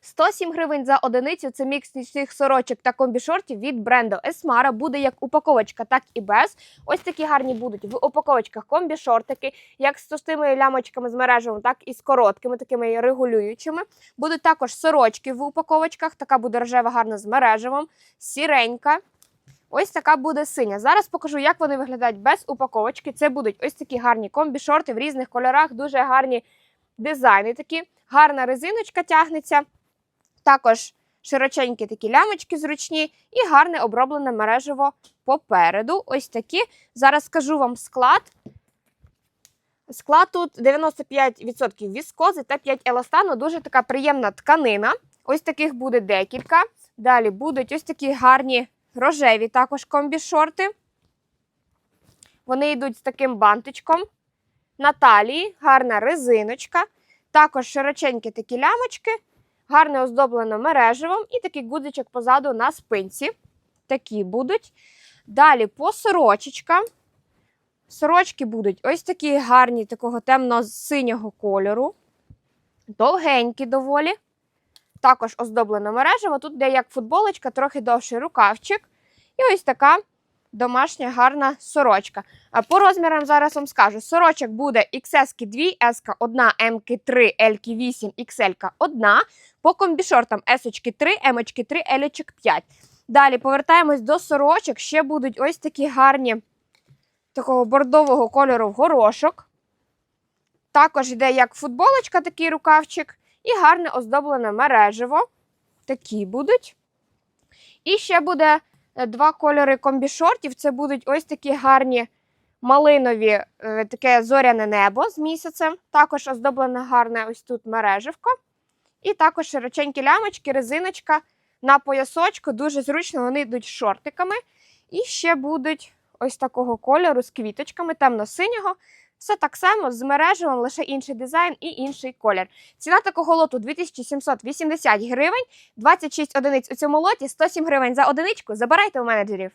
107 гривень за одиницю. Це мікс нічних сорочок та комбішортів від бренду Esmara. Буде як упаковочка, так і без. Ось такі гарні будуть в упаковочках комбішортики, як з товстими лямочками з мережевим, так і з короткими, такими регулюючими. Будуть також сорочки в упаковочках. Така буде рожева гарна з мережевим, сіренька. Ось така буде синя. Зараз покажу, як вони виглядають без упаковочки. Це будуть ось такі гарні комбі-шорти в різних кольорах, дуже гарні дизайни такі. Гарна резиночка тягнеться. Також широченькі такі лямочки зручні і гарне оброблене мережево попереду. Ось такі. Зараз скажу вам склад. Склад тут 95% віскози та 5 еластану. Дуже така приємна тканина. Ось таких буде декілька. Далі будуть ось такі гарні рожеві також комбі-шорти. Вони йдуть з таким бантичком. На талії гарна резиночка. Також широченькі такі лямочки, гарне оздоблено мереживом і такий гудзичок позаду на спинці. Такі будуть. Далі по сорочечкам. Сорочки будуть ось такі гарні, такого темно-синього кольору. Довгенькі доволі. Також оздоблено мережево. Тут де як футболочка, трохи довший рукавчик. І ось така домашня гарна сорочка. А по розмірам зараз вам скажу: сорочок буде XS 2, S 1, M 3, L 8, XL 1. По комбішортам S 3, M 3, L 5. Далі повертаємось до сорочок. Ще будуть ось такі гарні такого бордового кольору горошок. Також йде як футболочка, такий рукавчик, і гарне оздоблене мережево. Такі будуть. І ще буде два кольори комбішортів. Це будуть ось такі гарні малинові, е, таке зоряне небо з місяцем. Також оздоблене гарне ось тут мереживко. І також широченькі лямочки, резиночка на поясочку. Дуже зручно, вони йдуть шортиками. І ще будуть ось такого кольору з квіточками, темно-синього. Все так само з мережевим, лише інший дизайн і інший колір. Ціна такого лоту 2780 гривень, 26 одиниць у цьому лоті, 107 гривень за одиничку. Забирайте у менеджерів.